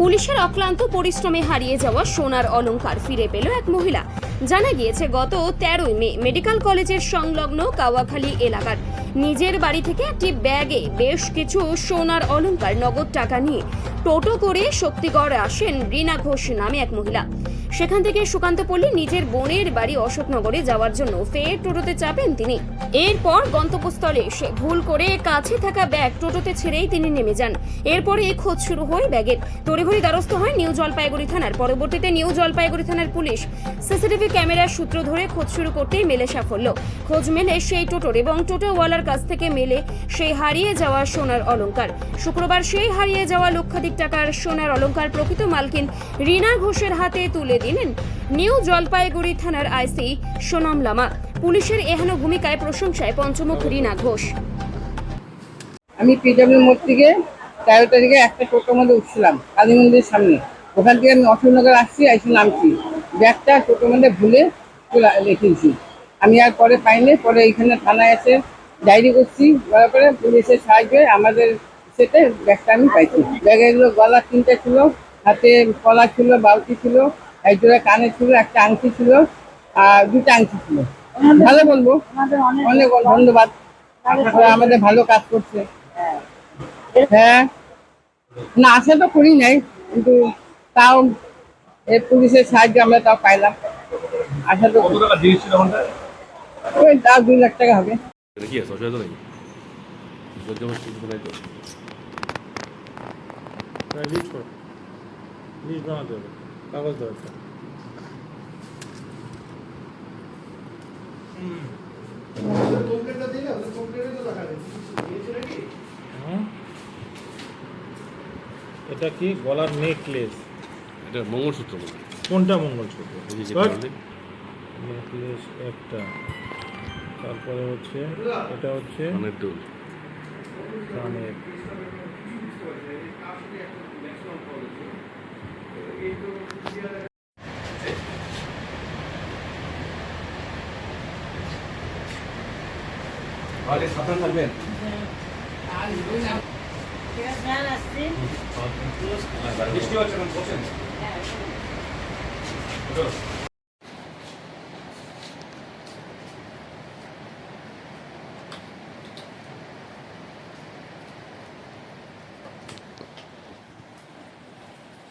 পুলিশের অক্লান্ত পরিশ্রমে হারিয়ে যাওয়া সোনার অলঙ্কার ফিরে পেল এক মহিলা। জানা গিয়েছে, গত তেরোই মে মেডিকেল কলেজের সংলগ্ন কাওয়াখালী এলাকার নিজের বাড়ি থেকে একটি ব্যাগে বেশ কিছু সোনার অলংকার, নগদ টাকা নিয়ে টোটো করে শক্তিগড় আসেন রীনা ঘোষ নামে এক মহিলা। সেখান থেকে সুকান্ত পল্লী নিজের বোনের বাড়ি অশোকনগরে যাওয়ার জন্য ফের টোটোতে চাপেন তিনি। এরপর গন্তব্যস্থলে এসে ভুল করে কাছে থাকা ব্যাগ টোটোতে ছেড়েই তিনি নেমে যান। এরপরে এই খোঁজ শুরু হয় ব্যাগের। তড়িঘড়ি দ্বারস্থ হয় নিউ জলপাইগুড়ি থানার। পরবর্তীতে নিউ জলপাইগুড়ি থানার পুলিশ সিসিটিভি ক্যামেরার সূত্র ধরে খোঁজ শুরু করতেই মেলে সাফল্য। খোঁজ মেলে সেই টোটোর এবং টোটোওয়ালার কাছ থেকে মেলে সেই হারিয়ে যাওয়া সোনার অলংকার। শুক্রবার সেই হারিয়ে যাওয়া লক্ষাধিক টাকার সোনার অলংকার প্রকৃত মালকিন রীনা ঘোষের হাতে তুলে দিলেন নিউ জলপাইগুড়ি থানার আইসি সোনাম লামা। পুলিশের এহেন ভূমিকায় প্রশংসায় পঞ্চমুখ রীনা ঘোষ। আমি পিডব্লিউ মোড় থেকে তেরো তারিখে একটা টোটোর মধ্যে উঠছিলাম কালী মন্দিরের সামনে। ওখান থেকে আমি অশোকনগর আসছি এসে নামছি। ব্যাগটা টোটোর মধ্যে ভুলে রেখেছি আমি আর পরে পাইনি, পরে এইখানে থানায় এসে ডায়েরি করছি করার পরে পুলিশের সাহায্যে আমাদের সেটে ব্যাগটা আমি পাইছি। ব্যাগে এগুলো গলা তিনটে ছিল হাতে কলা ছিল বালতি ছিল এক জোড়া কানে ছিল একটা আংটি ছিল আর দুটা আংটি ছিল। ভালো বলব? অনেক ধন্যবাদ। আমাদের ভালো কাজ করছে। হ্যাঁ। না আশা তো করি নাই কিন্তু তাও এই পুলিশের সাহায্যে আমরা তাও পাইলাম। আশা তো ওই তাও দুই লাখ টাকা হবে। এটা কি আছে অসুবিধা নেই বলতে পারছি কিছু নাই তো লিস্ট করো লিস্ট বানাতে হবে কাগজ দরকার হুম? এটা কি? গলার নেকলেস এটা মঙ্গলসূত্র। কোনটা মঙ্গলসূত্র? নেকলেস একটা। তারপরে হচ্ছে এটা হচ্ছে সাবধান থাকবেন। হ্যাঁ। বৃষ্টি হচ্ছে